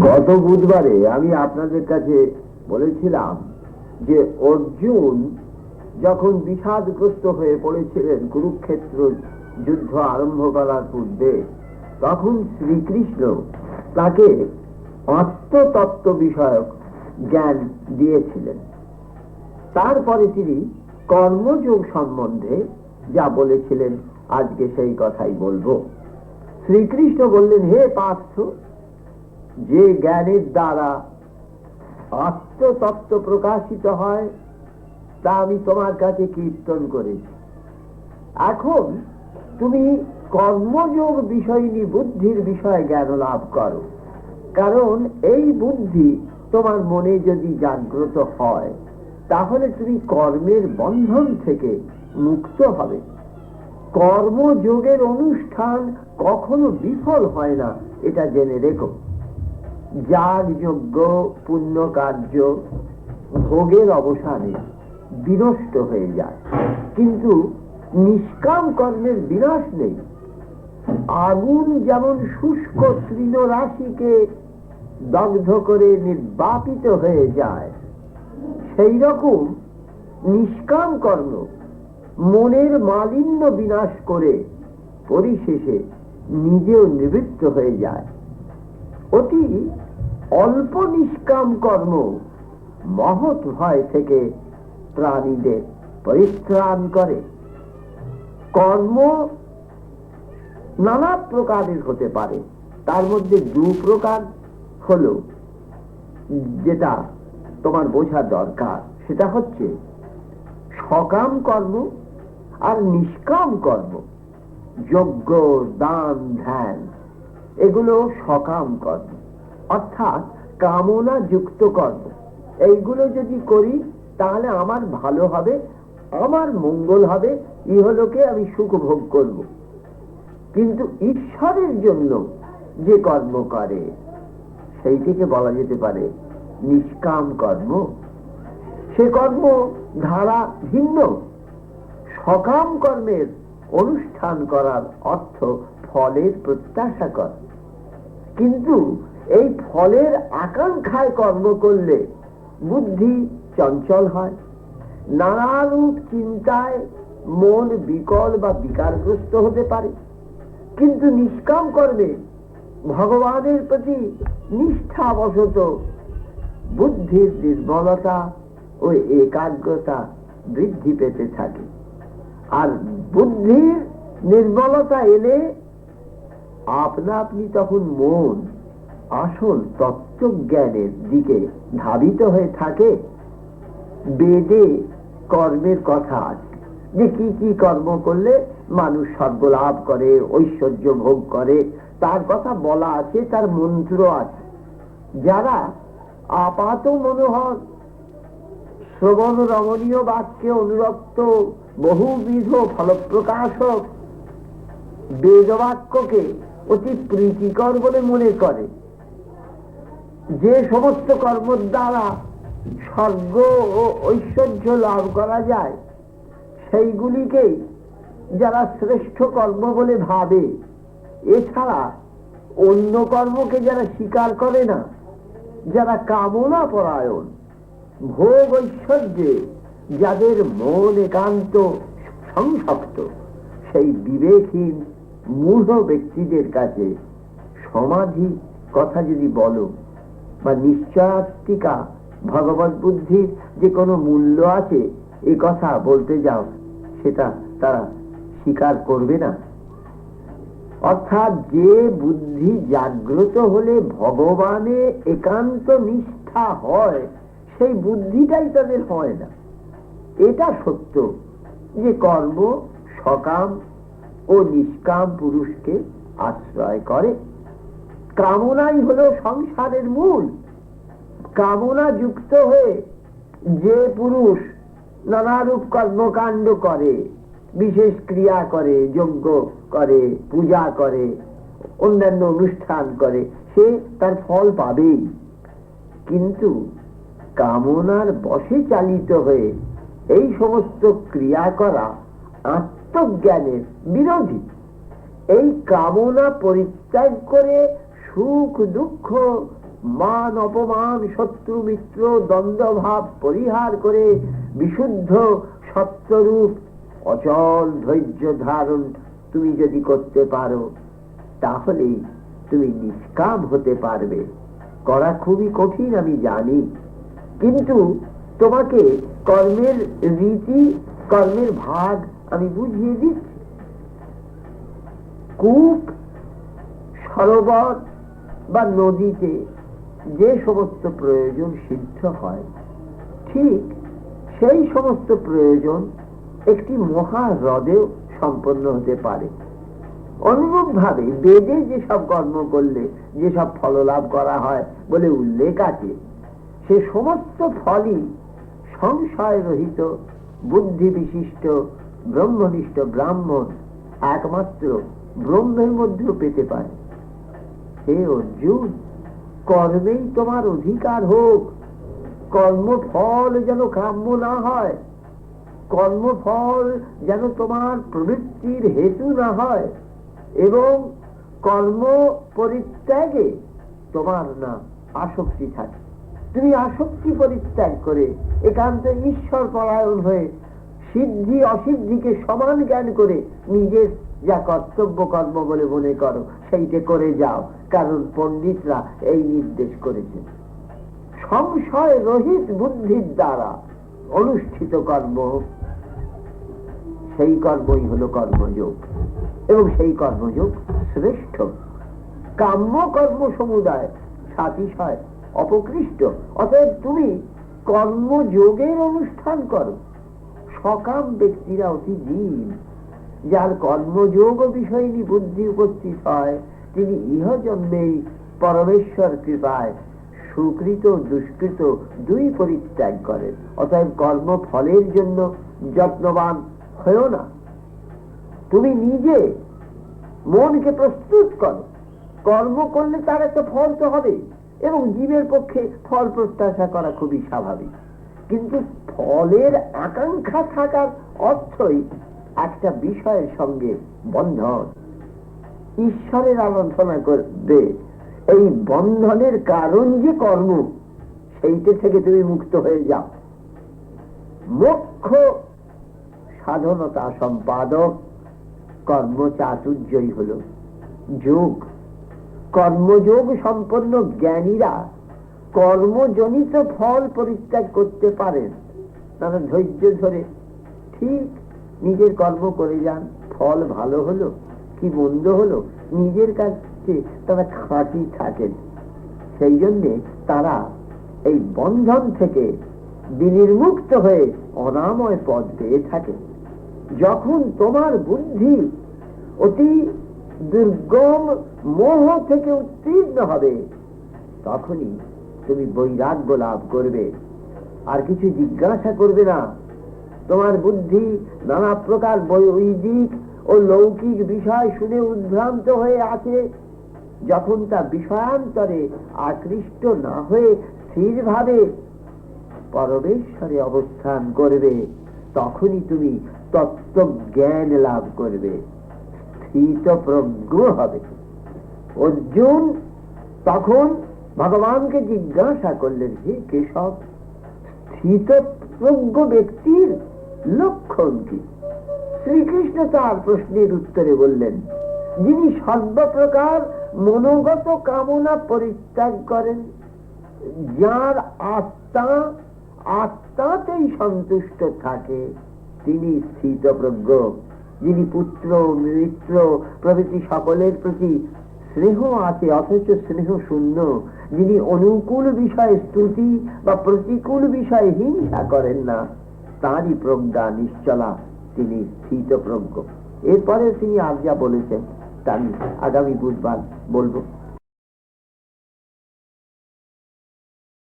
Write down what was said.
গত বুধবারে আমি আপনাদের কাছে বলেছিলাম যে অর্জুন যখন বিষাদগ্রস্ত হয়ে পড়েছিলেন কুরুক্ষেত্র যুদ্ধ আরম্ভ করার পূর্বে, তখন শ্রীকৃষ্ণ তাকে আত্মতত্ত্ব বিষয়ক জ্ঞান দিয়েছিলেন। তারপরে তিনি কর্মযোগ সম্বন্ধে যা বলেছিলেন, আজকে সেই কথাই বলব। শ্রীকৃষ্ণ বললেন, হে পার্থ যে জ্ঞানের দ্বারা আত্মতত্ত্ব প্রকাশিত হয়, তা আমি তোমার কাছে কীর্তন করেছি। এখন তুমি কর্মযোগ বিষয়নী বুদ্ধির বিষয়ে জ্ঞান লাভ করো। কারণ এই বুদ্ধি তোমার মনে যদি জাগ্রত হয়, তাহলে তুমি কর্মের বন্ধন থেকে মুক্ত হবে। কর্মযোগের অনুষ্ঠান কখনো বিফল হয় না, এটা জেনে রেখো। যাগ যজ্ঞ পুণ্য কার্য ভোগের অবসানে বিনষ্ট হয়ে যায়। কিন্তু নিষ্কাম কর্মের বিনাশ নেই। আগুন যেমন শুষ্ক তৃণ রাশিকে দগ্ধ করে নির্বাপিত হয়ে যায়, সেই রকম নিষ্কাম কর্ম মনের মালিন্য বিনাশ করে পরিশেষে নিজেও নিবৃত্ত হয়ে যায়। অতি অল্প নিষ্কাম কর্ম মহৎ ভয় থেকে প্রাণীদের পরিত্রাণ করে। কর্ম নানা প্রকারের হতে পারে। তার মধ্যে দু প্রকার হলো, যেটা তোমার বোঝা দরকার, সেটা হচ্ছে সকাম কর্ম আর নিষ্কাম কর্ম, যজ্ঞ, দান, ধ্যান, এগুলো সকাম কর্ম। অর্থাৎ কামনা যুক্ত কর্ম এইগুলো যদি করি, তাহলে আমার ভালো হবে, আমার মঙ্গল হবে, ইহলোকে আমি সুখ ভোগ করব। কিন্তু ঈশ্বরের জন্য যে কর্ম করে সেইটিকে বলা যেতে পারে নিষ্কাম কর্ম। সে কর্ম ধারা ভিন্ন। সকাম কর্মের অনুষ্ঠান করার অর্থ ফলের প্রত্যাশা কর। কিন্তু এই ফলের আকাঙ্ক্ষায় কর্ম করলে বুদ্ধি চঞ্চল হয়। নানারূপ চিন্তায় মন বিকল বা বিকারগ্রস্ত হতে পারে। কিন্তু নিষ্কাম কর্মে ভগবানের প্রতি নিষ্ঠাবশত বুদ্ধির নির্মলতা ও একাগ্রতা বৃদ্ধি পেতে থাকে। আর বুদ্ধির নির্মলতা এলে আপনা আপনি তখন মন আসল তত্ত্বজ্ঞানের দিকে ধাবিত হয়ে থাকে। বেদে কর্মের কথা আছে। যে কি কি কর্ম করলে মানুষ স্বর্গ লাভ করে, ঐশ্বর্য ভোগ করে, তার কথা বলা আছে, তার মন্ত্র আছে। যারা আপাত মনোহর, শ্রবণ রমণীয় বাক্যে অনুরক্ত, বহুবিধ ফলপ্রকাশক, বেদবাক্যকে অতি প্রীতিকর বলে মনে করে। যে সমস্ত কর্ম দ্বারা স্বর্গ ও ঐশ্বর্য লাভ করা যায়, সেইগুলিকেই যারা শ্রেষ্ঠ কর্ম বলে ভাবে, এছাড়া অন্য কর্মকে যারা স্বীকার করে না, যারা কামনা পরায়ণ, ভোগ ঐশ্বর্যে যাদের মন একান্ত সংসক্ত, সেই বিবেকহীন মূঢ় ব্যক্তিদের কাছে সমাধি কথা যদি বলো। বা নিশ্চয়াত্মিকা, ভগবত বুদ্ধির যে কোনো মূল্য আছে, এ কথা বলতে যাও, সেটা তারা স্বীকার করবে না। অর্থাৎ যে বুদ্ধি জাগ্রত হলে ভগবানে একান্ত নিষ্ঠা হয়, সেই বুদ্ধিটাই তাদের হয় না। এটা সত্য যে কর্ম সকাম ও নিষ্কাম পুরুষকে আশ্রয় করে। কামনাই হলো সংসারের মূল। কামনা যুক্ত হয়ে যে পুরুষ নানারূপ কর্মকাণ্ড করে, বিশেষ ক্রিয়া করে, যজ্ঞ করে, পূজা করে, অন্যান্য অনুষ্ঠান করে, সে তার ফল পাবেই। কিন্তু কামনার বশে চালিত হয়ে এই সমস্ত ক্রিয়া করা আত্মজ্ঞানের বিরোধী। এই কামনা পরিত্যাগ করে সুখ, দুঃখ, মান, অপমান, শত্রু, মিত্র, দ্বন্দ্বভাব পরিহার করে বিশুদ্ধ, সত্যরূপ, অচল ধৈর্য ধারণ তুমি যদি করতে পারো, তাহলে তুমি নিষ্কাম হতে পারবে। করা খুবই কঠিন, আমি জানি। কিন্তু তোমাকে কর্মের রীতি, কর্মের ভাগ আমি বুঝিয়ে দিচ্ছি। কূপ, সরোবর বা নদীতে যে সমস্ত প্রয়োজন সিদ্ধ হয়, ঠিক সেই সমস্ত প্রয়োজন একটি মহা হ্রদেও সম্পন্ন হতে পারে। অনুরূপ ভাবে বেদে যেসব কর্ম করলে, যেসব ফল লাভ করা হয় বলে উল্লেখ আছে, সে সমস্ত ফলই সংশয় রহিত বুদ্ধি বিশিষ্ট ব্রহ্মনিষ্ঠ ব্রাহ্মণ একমাত্র ব্রহ্মের মধ্যেও পেতে পারে। হে অর্জুন কর্মেই তোমার অধিকার হোক। কর্মফল যেন কাম্য না হয়। কর্মফল যেন তোমার প্রবৃত্তির হেতু না হয়। এবং কর্ম পরিত্যাগে তোমার না আসক্তি থাকে। তুমি আসক্তি পরিত্যাগ করে একান্ত ঈশ্বর পরায়ণ হয়ে সিদ্ধি অসিদ্ধিকে সমান জ্ঞান করে নিজের যা কর্তব্য কর্ম বলে মনে করো, সেইটা করে যাও। কারণ পণ্ডিতরা এই নির্দেশ করেছে সংশয় রহিত বুদ্ধির দ্বারা অনুষ্ঠিত কর্ম সেই কর্মই হলো কর্মযোগ এবং সেই কর্মযোগ শ্রেষ্ঠ। কাম্য কর্ম সমুদায় সাতিশয়, অপকৃষ্ট। অতএব তুমি কর্মযোগের অনুষ্ঠান করো। সকাম ব্যক্তিরা অতি দিন, যার কর্মযোগ বিষয়নী বুদ্ধি উপস্থিত হয় তিনি ইহ জন্মেই পরমেশ্বর কৃপায় সুকৃত, দুষ্কৃত দুই পরিত্যাগ করেন। অতএব কর্ম ফলের জন্য যত্নবান হয়েও না। তুমি নিজে মনকে প্রস্তুত করো। কর্ম করলে তার একটা ফল তো হবে এবং জীবের পক্ষে ফল প্রত্যাশা করা খুবই স্বাভাবিক। কিন্তু ফলের আকাঙ্ক্ষা থাকার অর্থই একটা বিষয়ের সঙ্গে বন্ধন। ঈশ্বরের আরাধনা করবে এই বন্ধনের কারণ যে কর্ম, সেইটা থেকে তুমি মুক্ত হয়ে যাও। মুখ্য সাধনতা সম্পাদক, কর্ম চাতুর্যই হল যোগ। কর্মযোগ সম্পন্ন জ্ঞানীরা কর্মজনিত ফল পরিত্যাগ করতে পারেন। তারা ধৈর্য ধরে ঠিক নিজের কর্ম করে যান, ফল ভালো হলো। কি মন্দ হলো? নিজের কাছে তারা খাঁটি থাকেন। সেই জন্যে তারা এই বন্ধন থেকে বিনির্মুক্ত হয়ে অনাময় পদ পেয়ে থাকে যখন তোমার বুদ্ধি অতি দুর্গম মোহ থেকে উত্তীর্ণ হবে, তখনই তুমি বৈরাগ্য লাভ করবে। আর কিছু জিজ্ঞাসা করবে না। তোমার বুদ্ধি নানা প্রকার বৈদিক ও লৌকিক বিষয় শুনে উদ্ভ্রান্ত হয়ে আছে যখন তা বিষয়ান্তরে আকৃষ্ট না হয়ে স্থিরভাবে পরমেশ্বরে অবস্থান করবে, তখনই তুমি তত্ত্ব জ্ঞান লাভ করবে। স্থিত প্রজ্ঞ হবে। অর্জুন তখন ভগবানকে জিজ্ঞাসা করলেন, হে কেশব, স্থিত প্রজ্ঞ ব্যক্তির লক্ষণ কি? শ্রীকৃষ্ণ তার প্রশ্নের উত্তরে বললেন, যিনি সর্বপ্রকার মনোগত কামনা পরিত্যাগ করেন, যার আত্মা আত্মাতেই সন্তুষ্ট থাকে, তিনি স্থিতপ্রজ্ঞ, যিনি পুত্র, মিত্র প্রভৃতি সকলের প্রতি স্নেহ আছে, অথচ স্নেহ শূন্য, যিনি অনুকূল বিষয়ে স্তুতি বা প্রতিকূল বিষয়ে হিংসা করেন না, তারই প্রজ্ঞা নিশ্চলা। তিনি কৃতজ্ঞ এরপরে তিনি আর যা বলেছেন তা আমি আগামী বুধবার বলব।